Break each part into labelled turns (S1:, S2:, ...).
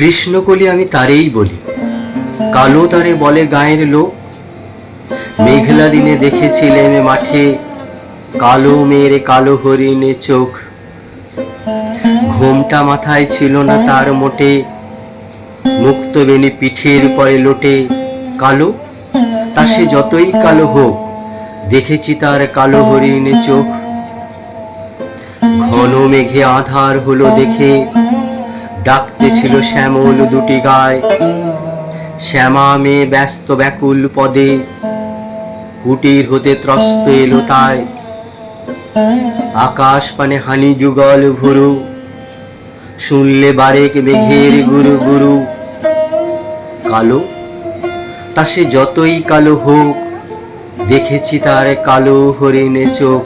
S1: কৃষ্ণকলি আমি তারেই বলি। কালো তারে বলে গায়ের লোক। মেঘলা দিনে দেখেছিলেন মাঠে কালো মেয়ের কালো হরিণে চোখ। ঘোমটা মাথায় ছিল না তার মোটে। মুক্ত বেনি পিঠের পরে লোটে। কালো? তা সে যতই কালো হোক, দেখেছি তার কালো হরিণে চোখ। ঘন মেঘে আধার হলো দেখে ডাকতে ছিল শ্যামল দুটি গায়। শ্যামা মেয়ে ব্যস্ত ব্যাকুল পদে, কুটির হতে ত্রস্ত এলো তাই। আকাশ পানে হানি যুগল ভুরু, শুনলে বারেক মেঘের গুরু গুরু। কালো? তা সে যতই কালো হোক, দেখেছি তার কালো হরিণে চোখ।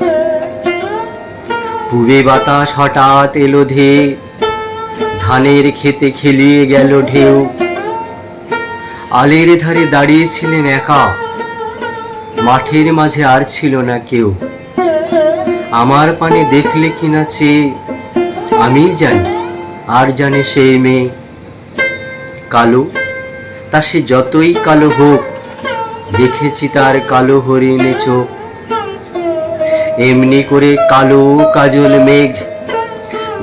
S1: পূবে বাতাস হঠাৎ এলো ধে ধানের খেতে খেলিয়ে গেল ঢেউ। আলের ধারে দাঁড়িয়েছিলেন একা। মাঠের মাঝে আর ছিল না কেউ। আমার পানে দেখলে কিনা চেয়ে আমি জানি, আর জানে সেই মেয়ে। কালো, তা সে যতই কালো হোক, দেখেছি তার কালো হরিণে চোখ। এমনি করে কালো কাজল মেঘ